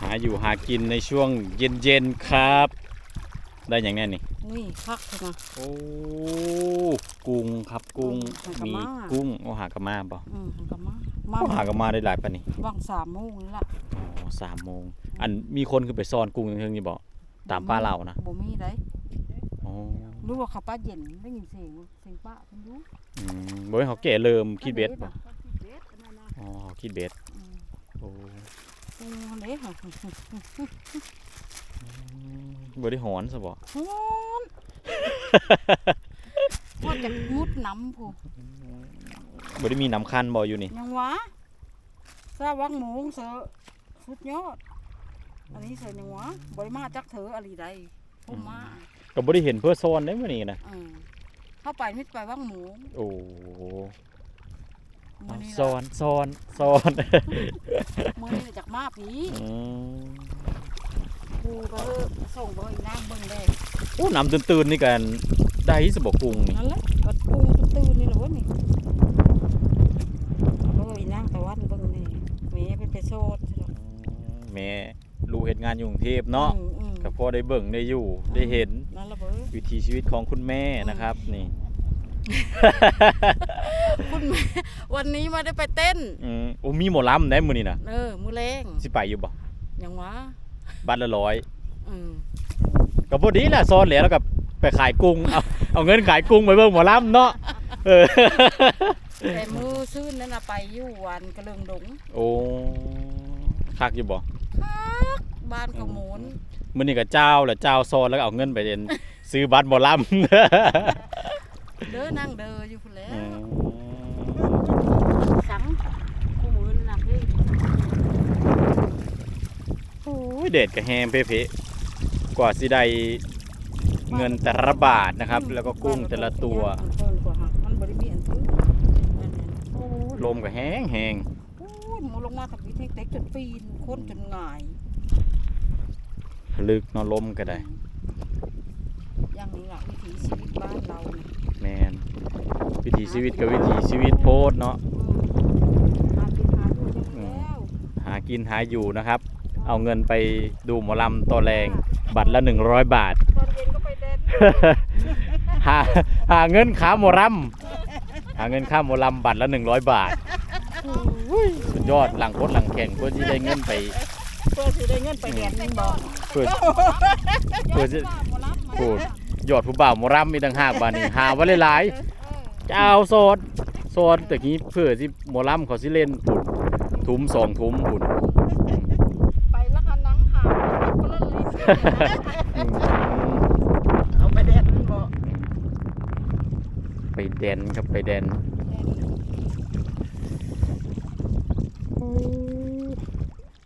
หาอยู่หากินในช่วงเย็นๆครับ ได้อย่างแน่นี่นี่คักเถอะนะโอ้กุ้งครับกุ้งหากะมีมากุ้งโอ้หากะมาบ่อืมมันก็มามาโอ้หากะมาได้หลายปะนี่ว่างสามโมงนี่ล่ะอ๋อสามโมงอันมีคนขึ้นไปซ่อนกุ้งเทิงๆนี่บ่ตามป้าเรานะบ่มีได้อ๋อรู้ว่าเขาป้าเย็นได้ยินเสียงเสียงป้าเพิ่นรู้อืมบ่ให้เขาแก่เริ่มคิดเบ็ดบ่อันนี้น่ะคิดเบ็ดอันนั้นน่ะอ๋อเขาคิดเบ็ดอืมโอ้ โอ้เด้ค่ะบ่ได้หอนซะบ่ฮ้อนพอจะมุดน้ำผู้บ่ได้มีน้ำคันบ่อยู่นี่ยังวะซาวังหมูเสือสุดยอด อันนี้เสือยังวะบริมาจักเถออะไรใดพุ่มมาก็บ่ได้เห็นเพื่อซ่อนได้มื้อนี้นะเออเข้าไปมิดไปวังหมู โอ้ มือนี้ซ่อนซ่อนซ่อนมือนี้น่ะจากมาผีอืมกูก็เออส่งไปอีกนางเบิ่งได้โอ้น้ำตื่นๆนี่กันได้สบกุ้งนี่นั่นแหละก็กูตื่นๆนี่แหละเวะนี่เอออีนางตะวันเบิ่งนี่แม่เป็นไปโซดใช่หรอแม่ลูกเฮ็ดงานอยู่กรุงเทพเนาะอืมอืมก็พอได้เบิ่งได้อยู่ได้เห็นนั่นละเบ้อวิถีชีวิตของคุณแม่นะครับนี่ คุณแม่วันนี้ไมาได้ไปเต้นอืมโอ้มีหมอลำได้มื้อนี้นะเออมือแรงสิไปอยู่บ่ยังวะบัตรละร้อยอืมก็พอดีแหละซ่อนแล้วแล้วก็ไปขายกุ้งเอาเอาเงินขายกุ้งไปเบิ่งหมอลำเนาะเออแต่มือซื่นนั่นน่ะไปอยู่วันกระเลิงดงโอ้คักอยู่บ่คักบ้านขโมนมื้อนี้ก็เจ้าแหละเจ้าซ่อนแล้วก็เอาเงินไปเรียนซื้อบัตรหมอลำ เด้อนั่งเด้ออยู่พุ่นแหล้อืวมสังคู่มือนั่นน่ะพี่โอ้ยเด็ดกับแฮมเพ่ๆกว่าสิได้เงินแต่ละบาทนะครับ แล้วก็กุ้งแต่ละตัวมันเพิ่นกว่าหักมันบ่ได้มีอันถือนั่นน่ะลมก็แห้งแหงโอ้ยหมูลงมาทำวิธีเต็กจนปีนคนจนหงาย ลึกเนอนลมก็ได้ อย่างนี้ล่ะวิถีชีวิตบ้านเรานี่แมน วิถีชีวิตกับวิถีชีวิตโพดเนาะอืมหากินหาอยู่จังแล้วหากินหาอยู่นะครับ เอาเงินไปดูหมอลำตัวแรงบัตรละ 100 บาทตอนเย็นก็ไปเดินหาหาเงินขาหมอลำหาเงินค่าหมอลำบัตรละ 100 บาทสุดยอดหลังโคตรหลังแข่งเพื่อที่ได้เงินไปเพื่อสิได้เงินไปเรียนนึงบ่เพื่อเพื่อจะพูดยอดผู้บ่าวหมอลำมีต่างหากบาทนี่หาไว้หลายๆ จ้เอาโซดโซดแต่กี้เพื่อสิโมอลำเขาสิเล่นผุนทุ้มสองทุ้มผุนไปละคันนังหาคเอาไปแดนบ่ไปแดนครับไปแดน